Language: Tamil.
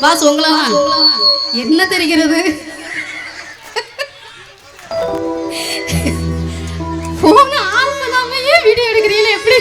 பாஸ் உங்களா? என்ன தெரிகிறது? போன ஆள் வீடியோ எடுக்கிறீங்களே எப்படி?